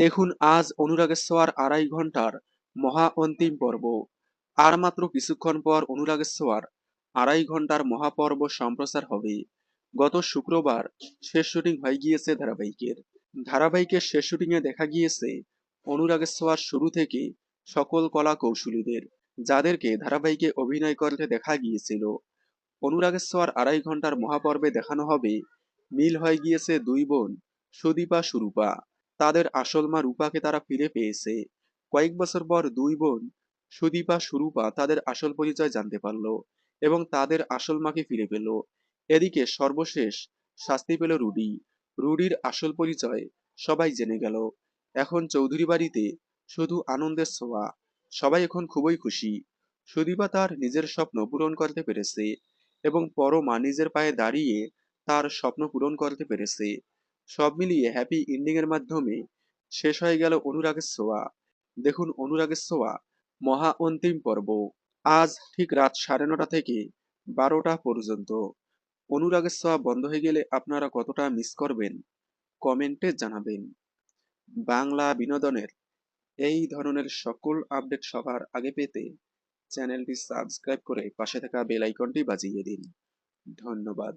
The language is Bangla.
দেখুন, আজ অনুরাগেশ্বর আড়াই ঘণ্টার মহা অন্তিম পর্ব। আর মাত্র কিছুক্ষণ পর অনুরাগেশ্বর আড়াই ঘণ্টার মহাপর্ব সম্প্রচার হবে। গত শুক্রবার শেষ শুটিং হয়ে গিয়েছে ধারাবাহিকের। ধারাবাহিকের শেষ শুটিংয়ে দেখা গিয়েছে অনুরাগেশ্বর শুরু থেকে সকল কলা কৌশলীদের যাদেরকে ধারাবাহিকে অভিনয় করতে দেখা গিয়েছিল। অনুরাগেশ্বর আড়াই ঘণ্টার মহাপর্বে দেখানো হবে, মিল হয়ে গিয়েছে দুই বোন সুদীপা সুরূপা। তাদের আসল মা রূপাকে তারা ফিরে পেয়েছে। কয়েক বছর পর দুই বোন, সুদীপা সুরূপা, তাদের আসল পরিচয় জানতে পারল এবং তাদের আসল মাকে ফিরে পেল। এদিকে সর্বশেষ শাস্তি পেল রুডি। রুডির আসল পরিচয় সবাই জেনে গেল। এখন চৌধুরী বাড়িতে শুধু আনন্দের ছোঁয়া, সবাই এখন খুবই খুশি। সুদীপা তার নিজের স্বপ্ন পূরণ করতে পেরেছে এবং পরমা নিজের পায়ে দাঁড়িয়ে তার স্বপ্ন পূরণ করতে পেরেছে। সব মিলিয়ে হ্যাপি এন্ডিং এর মাধ্যমে শেষ হয়ে গেল অনুরাগের ছোঁয়া। দেখুন অনুরাগের ছোঁয়া, মহা অন্তিম পর্ব। আজ ঠিক রাত সাড়ে নটা থেকে বারোটা পর্যন্ত। অনুরাগের ছোঁয়া বন্ধ হয়ে গেলে আপনারা কতটা মিস করবেন? কমেন্টে জানাবেন। বাংলা বিনোদনের এই ধরনের সকল আপডেট সবার আগে পেতে চ্যানেলটি সাবস্ক্রাইব করে পাশে থাকা বেল আইকনটি বাজিয়ে দিন। ধন্যবাদ।